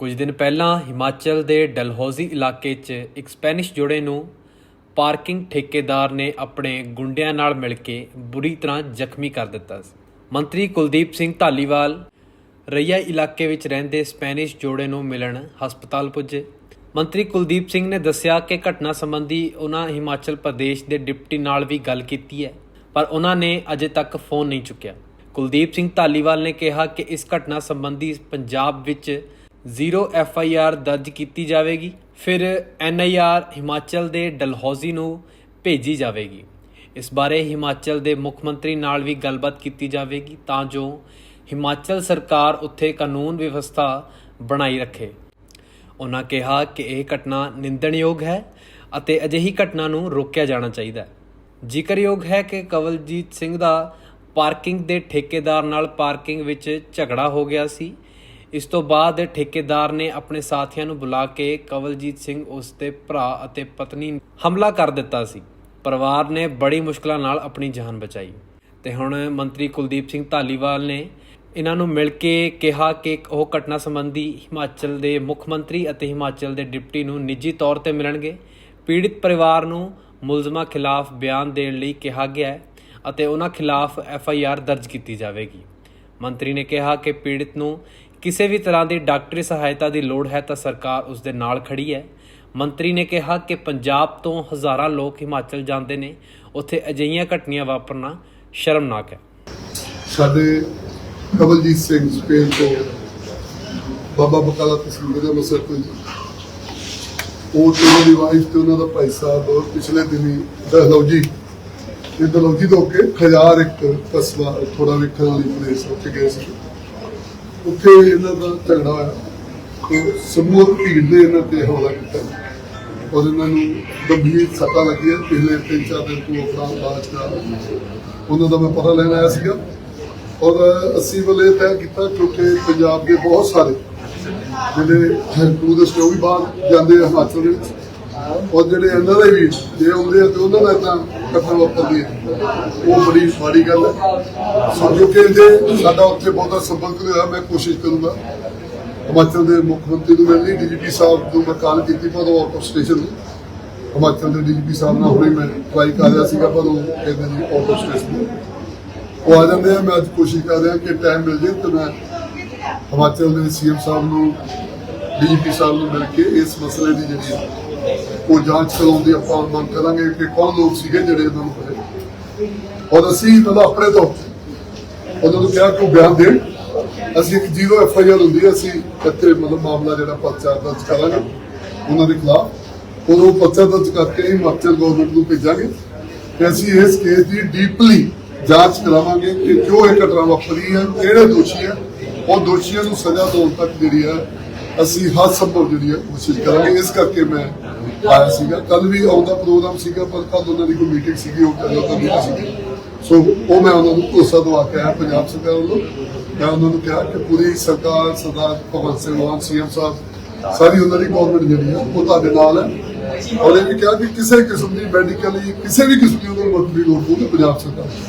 ਕੁਝ ਦਿਨ ਪਹਿਲਾਂ ਹਿਮਾਚਲ ਦੇ ਡਲਹੌਜ਼ੀ ਇਲਾਕੇ 'ਚ ਇੱਕ ਸਪੈਨਿਸ਼ ਜੋੜੇ ਨੂੰ ਪਾਰਕਿੰਗ ਠੇਕੇਦਾਰ ਨੇ ਆਪਣੇ ਗੁੰਡਿਆਂ ਨਾਲ ਮਿਲ ਕੇ ਬੁਰੀ ਤਰ੍ਹਾਂ ਜ਼ਖਮੀ ਕਰ ਦਿੱਤਾ ਸੀ। ਮੰਤਰੀ ਕੁਲਦੀਪ ਸਿੰਘ ਢਾਲੀਵਾਲ ਰਈਆ ਇਲਾਕੇ ਵਿੱਚ ਰਹਿੰਦੇ ਸਪੈਨਿਸ਼ ਜੋੜੇ ਨੂੰ ਮਿਲਣ ਹਸਪਤਾਲ ਪੁੱਜੇ। ਮੰਤਰੀ ਕੁਲਦੀਪ ਸਿੰਘ ਨੇ ਦੱਸਿਆ ਕਿ ਘਟਨਾ ਸੰਬੰਧੀ ਉਹਨਾਂ ਹਿਮਾਚਲ ਪ੍ਰਦੇਸ਼ ਦੇ ਡਿਪਟੀ ਨਾਲ ਵੀ ਗੱਲ ਕੀਤੀ ਹੈ, ਪਰ ਉਹਨਾਂ ਨੇ ਅਜੇ ਤੱਕ ਫੋਨ ਨਹੀਂ ਚੁੱਕਿਆ। ਕੁਲਦੀਪ ਸਿੰਘ ਢਾਲੀਵਾਲ ਨੇ ਕਿਹਾ ਕਿ ਇਸ ਘਟਨਾ ਸੰਬੰਧੀ ਪੰਜਾਬ ਵਿੱਚ ਜ਼ੀਰੋ ਐਫ ਆਈ ਆਰ ਦਰਜ ਕੀਤੀ ਜਾਵੇਗੀ। ਫਿਰ ਐਨ ਆਈ ਆਰ ਹਿਮਾਚਲ ਦੇ ਡਲਹੌਜ਼ੀ ਨੂੰ ਭੇਜੀ ਜਾਵੇਗੀ। ਇਸ ਬਾਰੇ ਹਿਮਾਚਲ ਦੇ ਮੁੱਖ ਮੰਤਰੀ ਨਾਲ ਵੀ ਗੱਲਬਾਤ ਕੀਤੀ ਜਾਵੇਗੀ ਤਾਂ ਜੋ ਹਿਮਾਚਲ ਸਰਕਾਰ ਉੱਥੇ ਕਾਨੂੰਨ ਵਿਵਸਥਾ ਬਣਾਈ ਰੱਖੇ। ਉਹਨਾਂ ਕਿਹਾ ਕਿ ਇਹ ਘਟਨਾ ਨਿੰਦਣਯੋਗ ਹੈ ਅਤੇ ਅਜਿਹੀ ਘਟਨਾ ਨੂੰ ਰੋਕਿਆ ਜਾਣਾ ਚਾਹੀਦਾ ਹੈ। ਜ਼ਿਕਰਯੋਗ ਹੈ ਕਿ ਕਵਲਜੀਤ ਸਿੰਘ ਦਾ ਪਾਰਕਿੰਗ ਦੇ ਠੇਕੇਦਾਰ ਨਾਲ ਪਾਰਕਿੰਗ ਵਿੱਚ ਝਗੜਾ ਹੋ ਗਿਆ ਸੀ। ਇਸ ਤੋਂ ਬਾਅਦ ਠੇਕੇਦਾਰ ਨੇ ਆਪਣੇ ਸਾਥੀਆਂ ਨੂੰ ਬੁਲਾ ਕੇ ਕਵਲਜੀਤ ਸਿੰਘ ਉਸ ਦੇ ਭਰਾ ਅਤੇ ਪਤਨੀ ਹਮਲਾ ਕਰ ਦਿੱਤਾ ਸੀ। ਪਰਿਵਾਰ ਨੇ ਬੜੀ ਮੁਸ਼ਕਲਾਂ ਨਾਲ ਆਪਣੀ ਜਾਨ ਬਚਾਈ। ਤੇ ਹੁਣ ਮੰਤਰੀ ਕੁਲਦੀਪ ਸਿੰਘ ਧਾਲੀਵਾਲ ਨੇ ਇਹਨਾਂ ਨੂੰ ਮਿਲ ਕੇ ਕਿਹਾ ਕਿ ਉਹ ਘਟਨਾ ਸੰਬੰਧੀ ਹਿਮਾਚਲ ਦੇ ਮੁੱਖ ਮੰਤਰੀ ਅਤੇ ਹਿਮਾਚਲ ਦੇ ਡਿਪਟੀ ਨੂੰ ਨਿੱਜੀ ਤੌਰ ਤੇ ਮਿਲਣਗੇ। ਪੀੜਿਤ ਪਰਿਵਾਰ ਨੂੰ ਮੁਲਜ਼ਮਾਂ ਖਿਲਾਫ ਬਿਆਨ ਦੇਣ ਲਈ ਕਿਹਾ ਗਿਆ ਹੈ ਅਤੇ ਉਹਨਾਂ ਖਿਲਾਫ ਐਫ ਆਈ ਆਰ ਦਰਜ ਕੀਤੀ ਜਾਵੇਗੀ। ਮੰਤਰੀ ਨੇ ਕਿਹਾ ਕਿ ਪੀੜਿਤ ਨੂੰ ਕਿਸੇ ਵੀ ਤਰ੍ਹਾਂ ਦੀ ਡਾਕਟਰੀ ਸਹਾਇਤਾ ਦੀ ਲੋੜ ਹੈ ਤਾਂ ਸਰਕਾਰ ਉਸ ਦੇ ਨਾਲ ਖੜੀ ਹੈ। ਮੰਤਰੀ ਨੇ ਕਿਹਾ ਕਿ ਪੰਜਾਬ ਤੋਂ ਹਜ਼ਾਰਾਂ ਲੋਕ ਹਿਮਾਚਲ ਜਾਂਦੇ ਨੇ। ਉੱਥੇ ਅਜਿਹੀਆਂ ਘਟਨੀਆਂ ਵਾਪਰਨਾ ਸ਼ਰਮਨਾਕ ਹੈ। ਸਾਡੇ ਕਮਲਜੀਤ ਸਿੰਘ ਸਪੇਨ ਤੋਂ ਬਾਬਾ ਬਕਾਲਾ ਤਹਿਸੀਲ ਦੇ ਮਸਰਪੰਚ ਉਹ ਤੇ ਉਹਨਾਂ ਦੀ ਵਾਈਫ ਤੇ ਉਹਨਾਂ ਦਾ ਭਾਈ ਸਾਹਿਬ ਪਿਛਲੇ ਦਿਨੀ ਦਹਲੌਜੀ, ਇਹ ਦਹਲੌਜੀ ਤੋਂ ਕੇ ਖਜਾਰ ਇੱਕ ਕਸਬਾ ਥੋੜਾ ਵੇਖਣ ਵਾਲੀ ਪਲੇਸ ਉੱਥੇ ਗਏ ਸੀ। ਉੱਥੇ ਇਹਨਾਂ ਦਾ ਝਗੜਾ ਹੋਇਆ। ਤੇ ਸਮੂਹ ਭੀੜ ਨੇ ਇਹਨਾਂ ਤੇ ਹਮਲਾ ਕੀਤਾ। ਔਰ ਇਹਨਾਂ ਨੂੰ ਗੰਭੀਰ ਸੱਟਾਂ ਲੱਗੀਆਂ। ਪਿਛਲੇ ਤਿੰਨ ਚਾਰ ਦਿਨ ਤੋਂ ਆਪਣਾ ਇਲਾਜ ਕਰਾ ਉਹਨਾਂ ਦਾ ਮੈਂ ਪਤਾ ਲੈਣ ਆਇਆ ਸੀਗਾ। ਔਰ ਅਸੀਂ ਵੱਲੇ ਤੈਅ ਕੀਤਾ ਕਿਉਂਕਿ ਪੰਜਾਬ ਦੇ ਬਹੁਤ ਸਾਰੇ ਜਿਹੜੇ ਟੂਰਿਸਟ ਉਹ ਵੀ ਬਾਹਰ ਜਾਂਦੇ ਆ ਹਿਮਾਚਲ ਦੇ ਵਿੱਚ। ਔਰ ਜਿਹੜੇ ਇਹਨਾਂ ਦੇ ਵੀ ਜੇ ਆਉਂਦੇ ਤੇ ਉਹਨਾਂ ਦਾ ਤਾਂ ਕਤਲ ਵਾਪਰਦੀ ਹੈ। ਉਹ ਬੜੀ ਮਾੜੀ ਗੱਲ ਹੈ। ਸੋ ਜੋ ਸਾਡਾ ਉੱਥੇ ਬਹੁਤਾ ਸੰਪਰਕ ਨਹੀਂ ਹੋਇਆ, ਮੈਂ ਕੋਸ਼ਿਸ਼ ਕਰੂੰਗਾ। ਹਿਮਾਚਲ ਦੇ ਮੁੱਖ ਮੰਤਰੀ ਨੂੰ ਮਿਲਣੀ, ਡੀਜੀਪੀ ਸਾਹਿਬ ਨੂੰ ਮੈਂ ਕਾਲ ਕੀਤੀ, ਪਰ ਉਹ ਆਊਟ ਆਫ ਸਟੇਸ਼ਨ ਨੇ ਹਿਮਾਚਲ ਦੇ ਡੀਜੀਪੀ ਸਾਹਿਬ ਨਾਲ ਹੁਣੇ ਮੈਂ ਟਰਾਈ ਕਰ ਰਿਹਾ ਸੀਗਾ, ਪਰ ਉਹ ਕਹਿੰਦੇ ਜੀ ਆਊਟ ਆਫ ਸਟੇਸ਼ਨ ਉਹ ਆ ਜਾਂਦੇ ਆ, ਮੈਂ ਅੱਜ ਕੋਸ਼ਿਸ਼ ਕਰ ਰਿਹਾ ਕਿ ਟਾਈਮ ਮਿਲ ਜੇ ਤਾਂ ਮੈਂ ਹਿਮਾਚਲ ਦੇ ਸੀਐਮ ਸਾਹਿਬ ਨੂੰ, ਡੀਜੀਪੀ ਸਾਹਿਬ ਨੂੰ ਮਿਲ ਕੇ ਇਸ ਮਸਲੇ ਦੀ ਜਿਹੜੀ ਉਹ ਜਾਂਚ ਕਰਾਉਣ ਦੀ ਆਪਾਂ, ਮੰਗ ਕਰਾਂਗੇ ਕਿ ਕੌਣ ਲੋਕ ਸੀਗੇ ਜਿਹੜੇ ਇਹਨਾਂ ਨੂੰ ਫੜੇ। ਔਰ ਅਸੀਂ ਮਤਲਬ ਆਪਣੇ ਤੋਂ, ਉਹਨਾਂ ਨੂੰ ਕਿਹਾ ਕਿ ਬਿਆਨ ਦੇਣ। ਅਸੀਂ ਜ਼ੀਰੋ ਐਫ ਆਈ ਆਰ ਹੁੰਦੀ ਹੈ, ਅਸੀਂ ਇੱਥੇ ਮਤਲਬ ਮਾਮਲਾ ਜਿਹੜਾ ਪਰਚਾ ਦਰਜ ਕਰਾਂਗੇ, ਉਹਨਾਂ ਦੇ ਖਿਲਾਫ। ਉਹ ਪਰਚਾ ਦਰਜ ਕਰਕੇ ਹਿਮਾਚਲ ਗਵਰਨਮੈਂਟ ਨੂੰ ਭੇਜਾਂਗੇ ਤੇ ਅਸੀਂ ਇਸ ਕੇਸ ਦੀ ਡੀਪਲੀ ਜਾਂਚ ਕਰਾਵਾਂਗੇ ਕਿ ਕਿਉਂ ਇਹ ਘਟਨਾ ਵਾਪਰੀ ਹੈ, ਕਿਹੜੇ ਦੋਸ਼ੀ ਹੈ। ਉਹ ਦੋਸ਼ੀਆਂ ਨੂੰ ਸਜ਼ਾ ਦਿਵਾਉਣ ਤੱਕ ਜਿਹੜੀ ਹੈ ਅਸੀਂ ਹਰ ਸੰਭਵ ਜਿਹੜੀ ਹੈ ਕੋਸ਼ਿਸ਼ ਕਰਾਂਗੇ। ਇਸ ਕਰਕੇ ਮੈਂ ਆਇਆ ਸੀਗਾ। ਕੱਲ ਵੀ ਆਉਂਦਾ ਪ੍ਰੋਗਰਾਮ ਸੀਗਾ, ਪਰ ਕੱਲ ਉਹਨਾਂ ਦੀ ਕੋਈ ਮੀਟਿੰਗ ਸੀਗੀ, ਉਹ ਕੱਲ ਤਾਂ ਨਹੀਂ ਸੀਗੀ। ਸੋ ਉਹ ਮੈਂ ਉਹਨਾਂ ਨੂੰ ਭਰੋਸਾ ਦਵਾ ਕੇ ਆਇਆ, ਪੰਜਾਬ ਸਰਕਾਰ ਵੱਲੋਂ। ਮੈਂ ਉਹਨਾਂ ਨੂੰ ਕਿਹਾ ਕਿ ਪੂਰੀ ਸਰਕਾਰ, ਸਰਦਾਰ ਭਗਵੰਤ ਸਿੰਘ ਮਾਨ, ਸੀਐਮ ਸਾਹਿਬ, ਸਾਰੀ ਉਹਨਾਂ ਦੀ ਗਵਰਨਮੈਂਟ ਜਿਹੜੀ ਹੈ, ਉਹ ਤੁਹਾਡੇ ਨਾਲ ਹੈ। ਔਰ ਇਹ ਵੀ ਕਿਹਾ ਕਿ ਕਿਸੇ ਕਿਸਮ ਦੀ ਮੈਡੀਕਲੀ ਕਿਸੇ ਵੀ ਕਿਸਮ ਦੀ ਉਹਨਾਂ ਨੂੰ ਮਦਦ ਦੀ ਲੋੜ ਹੋਵੇ ਪੰਜਾਬ ਸਰਕਾਰ